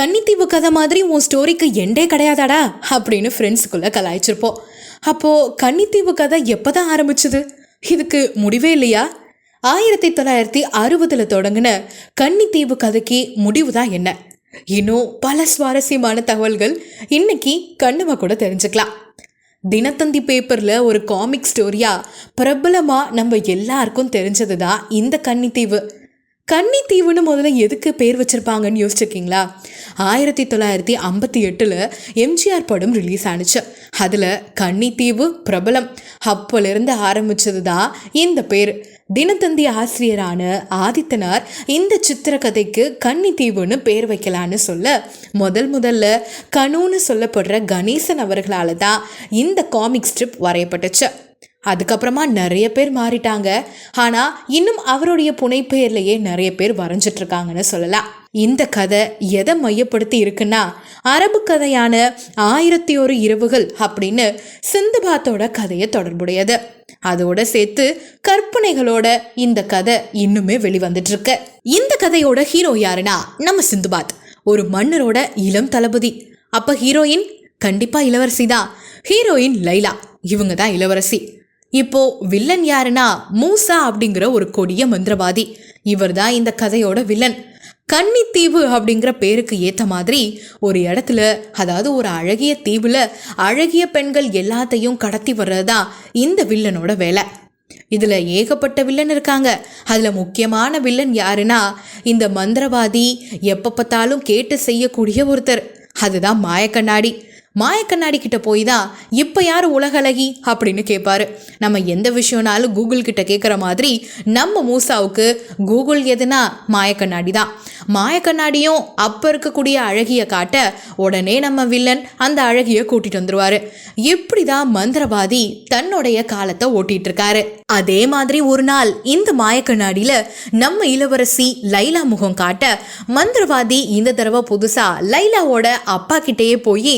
கன்னித்தீவு கதை மாதிரி உன் ஸ்டோரிக்கு எண்டே கிடையாதாடா? அப்படின்னு ஃப்ரெண்ட்ஸுக்குள்ள கலாய்ச்சிருப்போம். அப்போ கன்னித்தீவு கதை எப்பதான் ஆரம்பிச்சது? இதுக்கு முடிவே இல்லையா? ஆயிரத்தி தொள்ளாயிரத்தி அறுபதுல தொடங்கின கன்னித்தீவு கதைக்கு முடிவு தான் என்ன? இன்னும் பல சுவாரஸ்யமான தகவல்கள் இன்னைக்கு கண்ணுமா கூட தெரிஞ்சுக்கலாம். தினத்தந்தி பேப்பரில் ஒரு காமிக் ஸ்டோரியாக பிரபலமாக நம்ம எல்லாருக்கும் தெரிஞ்சது தான் இந்த கன்னித்தீவு. கன்னி தீவுன்னு முதல்ல எதுக்கு பேர் வச்சிருப்பாங்கன்னு யோசிச்சிருக்கீங்களா? ஆயிரத்தி தொள்ளாயிரத்தி ஐம்பத்தி எட்டில் எம்ஜிஆர் படம் ரிலீஸ் ஆனுச்சு. அதில் கன்னி தீவு பிரபலம். அப்போலேருந்து ஆரம்பிச்சது தான் இந்த பேர். தினத்தந்தி ஆசிரியரான ஆதித்தனார் இந்த சித்திரக்கதைக்கு கன்னித்தீவுன்னு பேர் வைக்கலான்னு சொல்ல முதல் முதல்ல கணுன்னு சொல்லப்படுற கணேசன் அவர்களால் தான் இந்த காமிக் ஸ்ட்ரிப் வரையப்பட்டுச்சு. அதுக்கப்புறமா நிறைய பேர் மாறிட்டாங்க. ஆனால் இன்னும் அவருடைய புனைப்பெயர்லையே நிறைய பேர் வரைஞ்சிட்ருக்காங்கன்னு சொல்லலாம். இந்த கதை எதை மையப்படுத்தி இருக்குன்னா அரபு கதையான ஆயிரத்தி ஒரு இரவுகள் அப்படின்னு சிந்துபாத்தோட கதையை தொடர்புடையது. அதோட சேர்த்து கற்பனைகளோட இந்த கதை இன்னுமே வெளிவந்துட்டு இருக்கு இந்த கதையோட ஹீரோ யாருன்னா நம்ம சிந்துபாத். ஒரு மன்னரோட இளம் தளபதி. அப்ப ஹீரோயின் கண்டிப்பா இளவரசி தான் ஹீரோயின் லைலா. இவங்க தான் இளவரசி. இப்போ வில்லன் யாருன்னா? மூசா அப்படிங்கிற ஒரு கொடிய மந்திரவாதி. இவர் தான் இந்த கதையோட வில்லன். கன்னித்தீவு அப்படிங்கிற பேருக்கு ஏற்ற மாதிரி ஒரு இடத்துல அதாவது ஒரு அழகிய தீவில் அழகிய பெண்கள் எல்லாத்தையும் கடத்தி வர்றது தான் இந்த வில்லனோட வேலை. இதில் ஏகப்பட்ட வில்லன் இருக்காங்க. அதில் முக்கியமான வில்லன் யாருன்னா இந்த மந்திரவாதி எப்போ பார்த்தாலும் கேட்டு செய்யக்கூடிய ஒருத்தர். அதுதான் மாயக்கண்ணாடி. மாயக்கண்ணாடி கிட்ட போய் தான் இப்போ யார் உலகழகி அப்படின்னு கேட்பாரு நம்ம எந்த விஷயம்னாலும் கூகுள் கிட்ட கேட்குற மாதிரி நம்ம மூசாவுக்கு கூகுள் எதுனா மாயக்கண்ணாடி தான். மாயக்கண்ணாடியும் அப்போ இருக்கக்கூடிய அழகிய காட்ட உடனே நம்ம வில்லன் அந்த அழகிய கூட்டிட்டு வந்துருவாரு. இப்படி தான் மந்திரவாதி தன்னுடைய காலத்தை ஓட்டிட்டு இருக்காரு அதே மாதிரி ஒரு நாள் இந்த மாயக்கண்ணாடியில நம்ம இளவரசி லைலா முகம் காட்ட மந்திரவாதி இந்த தடவை புதுசா லைலாவோட அப்பா கிட்டேயே போய்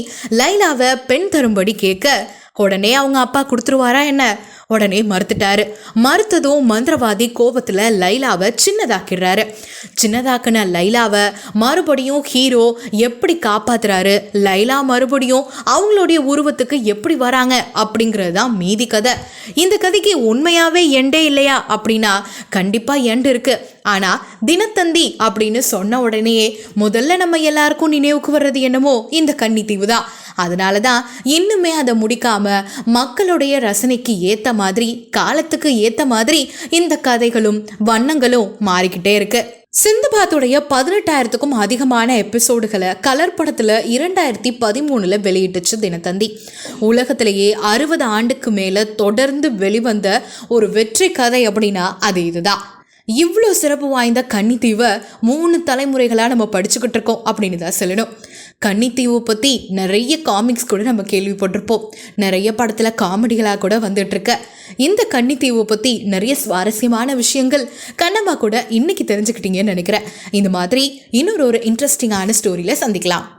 லைலாவை பெண் தரும்படி கேட்க உடனே அவங்க அப்பா கொடுத்துருவாரா என்ன? உடனே மறுத்துட்டாரு. மறுத்ததும் மந்திரவாதி கோபத்தில் லைலாவை சின்னதாக்கிடுறாரு. சின்னதாக்குன லைலாவை மறுபடியும் ஹீரோ எப்படி காப்பாத்துறாரு? லைலா மறுபடியும் அவங்களுடைய உருவத்துக்கு எப்படி வராங்க? அப்படிங்கிறது தான் மீதி கதை. இந்த கதைக்கு உண்மையாகவே எண்டே இல்லையா? அப்படின்னா கண்டிப்பாக எண்டு இருக்குது ஆனா தினத்தந்தி அப்படின்னு சொன்ன உடனேயே முதல்ல நம்ம எல்லாருக்கும் நினைவுக்கு வர்றது என்னமோ இந்த கன்னித்தீவு தான். அதனால தான் இன்னுமே அதை முடிக்காம மக்களுடைய ரசனைக்கு ஏற்ற மாதிரி காலத்துக்கு ஏற்ற மாதிரி இந்த கதைகளும் வண்ணங்களும் மாறிக்கிட்டே இருக்கு. சிந்துபாத்துடைய பதினெட்டாயிரத்துக்கும் அதிகமான எபிசோடுகளை கலர் படத்தில் இரண்டாயிரத்தி பதிமூணில் வெளியிட்டுச்சு தினத்தந்தி. உலகத்திலேயே அறுபது ஆண்டுக்கு மேலே தொடர்ந்து வெளிவந்த ஒரு வெற்றி கதை அப்படின்னா அது இதுதான். இவ்வளோ சிறப்பு வாய்ந்த கன்னித்தீவை மூணு தலைமுறைகளாக நம்ம படிச்சுக்கிட்டு இருக்கோம் அப்படின்னு தான் சொல்லணும். கன்னித்தீவை பற்றி நிறைய காமிக்ஸ் கூட நம்ம கேள்விப்பட்டிருப்போம். நிறைய படத்தில் காமெடிகளாக கூட வந்துட்டுருக்க இந்த கன்னித்தீவை பற்றி நிறைய சுவாரஸ்யமான விஷயங்கள் கண்ணம்மா கூட இன்னைக்கு தெரிஞ்சுக்கிட்டீங்கன்னு நினைக்கிறேன். இந்த மாதிரி இன்னொரு ஒரு இன்ட்ரெஸ்டிங்கான ஸ்டோரியில் சந்திக்கலாம்.